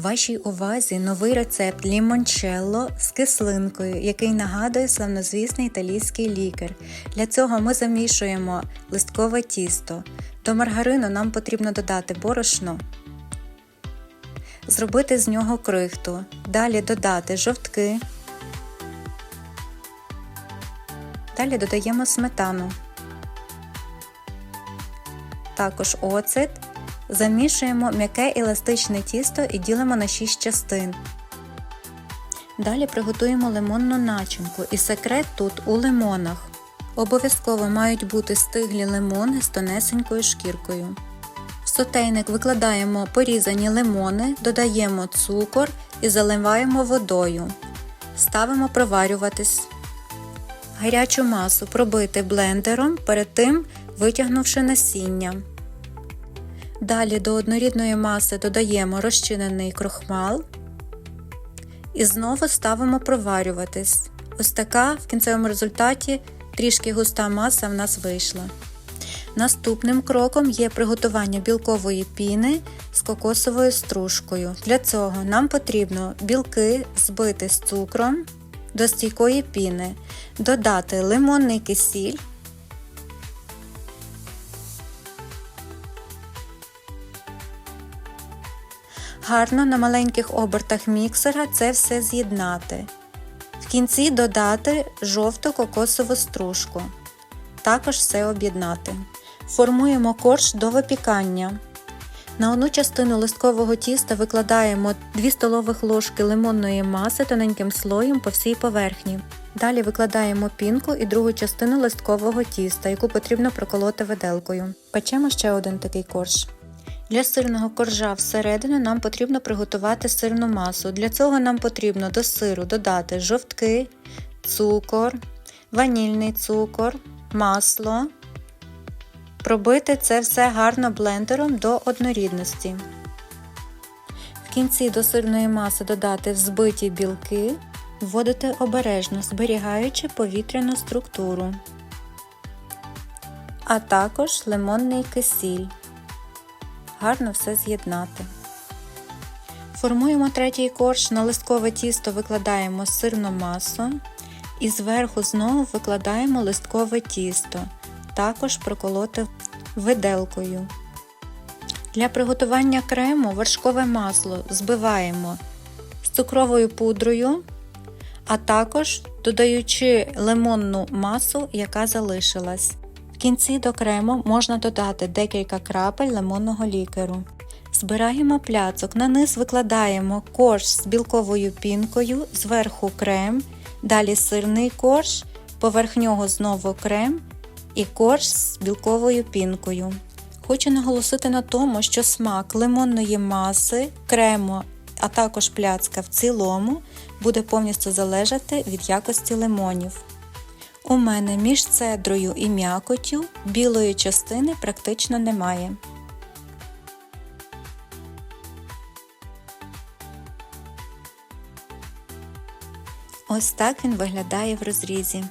Вашій увазі новий рецепт лімончелло з кислинкою, який нагадує славнозвісний італійський лікер. Для цього ми замішуємо листкове тісто. До маргарину нам потрібно додати борошно, зробити з нього крихту, далі додати жовтки. Далі додаємо сметану, також оцет. Замішуємо м'яке еластичне тісто і ділимо на 6 частин. Далі приготуємо лимонну начинку і секрет тут у лимонах. Обов'язково мають бути стиглі лимони з тонесенькою шкіркою. В сотейник викладаємо порізані лимони, додаємо цукор і заливаємо водою. Ставимо проварюватись. Гарячу масу пробити блендером, перед тим витягнувши насіння. Далі до однорідної маси додаємо розчинений крохмал і знову ставимо проварюватись. Ось така в кінцевому результаті трішки густа маса в нас вийшла. Наступним кроком є приготування білкової піни з кокосовою стружкою. Для цього нам потрібно білки збити з цукром до стійкої піни, додати лимонний кисіль. Гарно на маленьких обертах міксера це все з'єднати. В кінці додати жовту кокосову стружку. Також все об'єднати. Формуємо корж до випікання. На одну частину листкового тіста викладаємо 2 столових ложки лимонної маси тоненьким слоєм по всій поверхні. Далі викладаємо пінку і другу частину листкового тіста, яку потрібно проколоти виделкою. Печемо ще один такий корж. Для сирного коржа всередину нам потрібно приготувати сирну масу. Для цього нам потрібно до сиру додати жовтки, цукор, ванільний цукор, масло. Пробити це все гарно блендером до однорідності. В кінці до сирної маси додати взбиті білки, вводити обережно, зберігаючи повітряну структуру, а також лимонний кисіль гарно все з'єднати. Формуємо третій корж, на листкове тісто викладаємо сирну масу і зверху знову викладаємо листкове тісто, також проколоти виделкою. Для приготування крему вершкове масло збиваємо з цукровою пудрою, а також додаючи лимонну масу, яка залишилась. Кінці до крему можна додати декілька крапель лимонного лікеру. Збираємо пляцок, на низ викладаємо корж з білковою пінкою, зверху крем, далі сирний корж, поверх нього знову крем і корж з білковою пінкою. Хочу наголосити на тому, що смак лимонної маси, крему, а також пляцка в цілому буде повністю залежати від якості лимонів. У мене між цедрою і м'якотю білої частини практично немає. Ось так він виглядає в розрізі.